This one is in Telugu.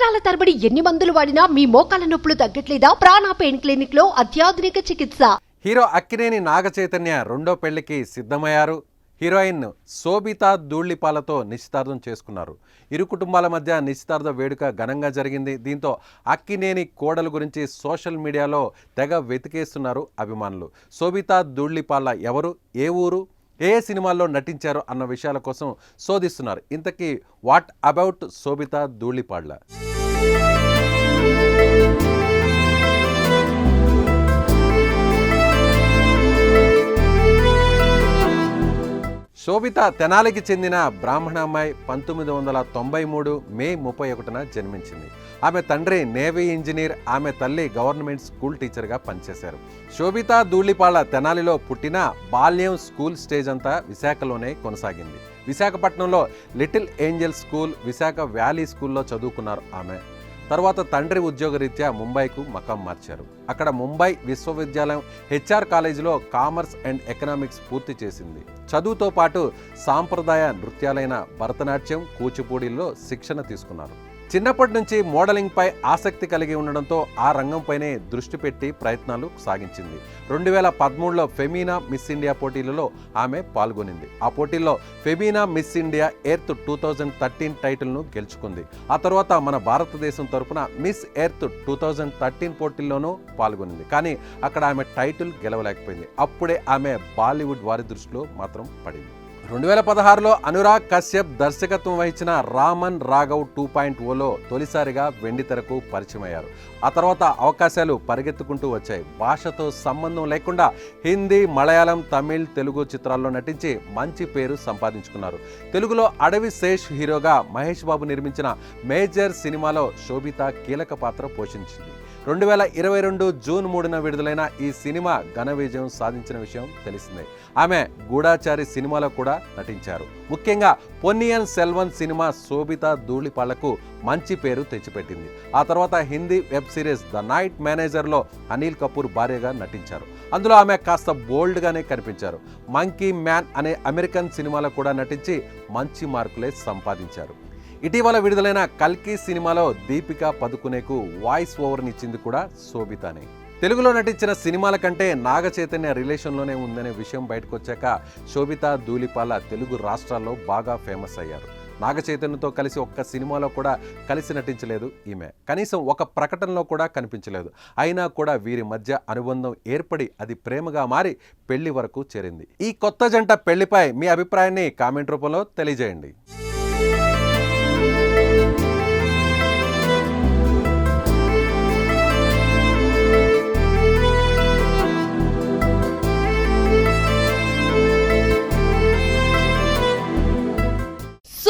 సంవత్సరాల తరబడి ఎన్ని మందులు వాడినా మీ మోకాల నొప్పులు తగ్గట్లేదా? ప్రాణ పెయిన్ క్లినిక్లో అత్యాధునిక చికిత్స. హీరో అక్కినేని నాగ చైతన్య రెండో పెళ్ళికి సిద్ధమయ్యారు. హీరోయిన్ శోభితా ధూళిపాలతో నిశ్చితార్థం చేసుకున్నారు. ఇరు కుటుంబాల మధ్య నిశ్చితార్థ వేడుక ఘనంగా జరిగింది. దీంతో అక్కినేని కోడలు గురించి సోషల్ మీడియాలో తెగ వెతికేస్తున్నారు అభిమానులు. శోభితా ధూళిపాల ఎవరు? ఏ ఊరు? ఏ సినిమాల్లో నటించారు? అన్న విషయాల కోసం శోధిస్తున్నారు. ఇంతకీ వాట్ అబౌట్ శోభితా ధూళిపాళ్ళ? శోభిత తెనాలికి చెందిన బ్రాహ్మణ అమ్మాయి పంతొమ్మిది వందల తొంభై మూడు మే ముప్పై ఒకటిన జన్మించింది. ఆమె తండ్రి నేవీ ఇంజనీర్ ఆమె తల్లి గవర్నమెంట్ స్కూల్ టీచర్గా పనిచేశారు. శోభిత ధూళిపాళ తెనాలిలో పుట్టిన బాల్యం స్కూల్ స్టేజ్ అంతా విశాఖలోనే కొనసాగింది. విశాఖపట్నంలో little angel school Visakha valley స్కూల్లో చదువుకున్నారు ఆమె. తర్వాత తండ్రి ఉద్యోగరీత్యా ముంబైకు మకం మార్చారు. అక్కడ ముంబై విశ్వవిద్యాలయం హెచ్ఆర్ కాలేజీలో కామర్స్ అండ్ ఎకనామిక్స్ పూర్తి చేసింది. చదువుతో పాటు సాంప్రదాయ నృత్యాలైన భరతనాట్యం కూచిపూడిల్లో శిక్షణ తీసుకున్నారు. చిన్నప్పటి నుంచి మోడలింగ్పై ఆసక్తి కలిగి ఉండడంతో ఆ రంగంపైనే దృష్టి పెట్టి ప్రయత్నాలు సాగించింది. రెండు వేల పదమూడులో ఫెమీనా మిస్ ఇండియా పోటీలలో ఆమె పాల్గొనింది. ఆ పోటీల్లో Femina Miss India Earth two thousand thirteen టైటిల్ను గెలుచుకుంది. ఆ తర్వాత మన భారతదేశం తరఫున Miss Earth two thousand thirteen పోటీల్లోనూ పాల్గొనింది. కానీ అక్కడ ఆమె టైటిల్ గెలవలేకపోయింది. అప్పుడే ఆమె బాలీవుడ్ వారి దృష్టిలో మాత్రం పడింది. రెండు వేల పదహారులో అనురాగ్ కశ్యప్ దర్శకత్వం వహించిన రామన్ రాఘవ్ టూ పాయింట్ ఓలో తొలిసారిగా వెండితెరకు పరిచయం అయ్యారు ఆ తర్వాత అవకాశాలు పరిగెత్తుకుంటూ వచ్చాయి. భాషతో సంబంధం లేకుండా హిందీ మలయాళం తమిళ్ తెలుగు చిత్రాల్లో నటించి మంచి పేరు సంపాదించుకున్నారు. తెలుగులో అడవి శేష్ హీరోగా మహేష్ బాబు నిర్మించిన మేజర్ సినిమాలో శోభిత కీలక పాత్ర పోషించింది. రెండు వేల ఇరవై రెండు జూన్ మూడున విడుదలైన ఈ సినిమా ఘన విజయం సాధించిన విషయం తెలిసిందే. ఆమె గూఢాచారి సినిమాలో కూడా నటించారు. ముఖ్యంగా పొన్నియన్ సెల్వన్ సినిమా శోభిత ధూళిపాళ్ళకు మంచి పేరు తెచ్చిపెట్టింది. ఆ తర్వాత Hindi web series the night మేనేజర్లో Anil Kapoor భార్యగా నటించారు. అందులో ఆమె కాస్త బోల్డ్గానే కనిపించారు. మంకీ మ్యాన్ అనే అమెరికన్ సినిమాలో కూడా నటించి మంచి మార్కులే సంపాదించారు. ఇటీవల విడుదలైన కల్కి సినిమాలో దీపిక పదుకునేకు వాయిస్ ఓవర్నిచ్చింది కూడా శోభితానే. తెలుగులో నటించిన సినిమాల కంటే నాగ చైతన్య రిలేషన్లోనే ఉందనే విషయం బయటకు వచ్చాక శోభిత ధూళిపాల తెలుగు రాష్ట్రాల్లో బాగా ఫేమస్ అయ్యారు. నాగ చైతన్యతో కలిసి ఒక్క సినిమాలో కూడా కలిసి నటించలేదు ఈమె. కనీసం ఒక ప్రకటనలో కూడా కనిపించలేదు. అయినా కూడా వీరి మధ్య అనుబంధం ఏర్పడి అది ప్రేమగా మారి పెళ్ళి వరకు చేరింది. ఈ కొత్త జంట పెళ్ళిపై మీ అభిప్రాయాన్ని కామెంట్ రూపంలో తెలియజేయండి.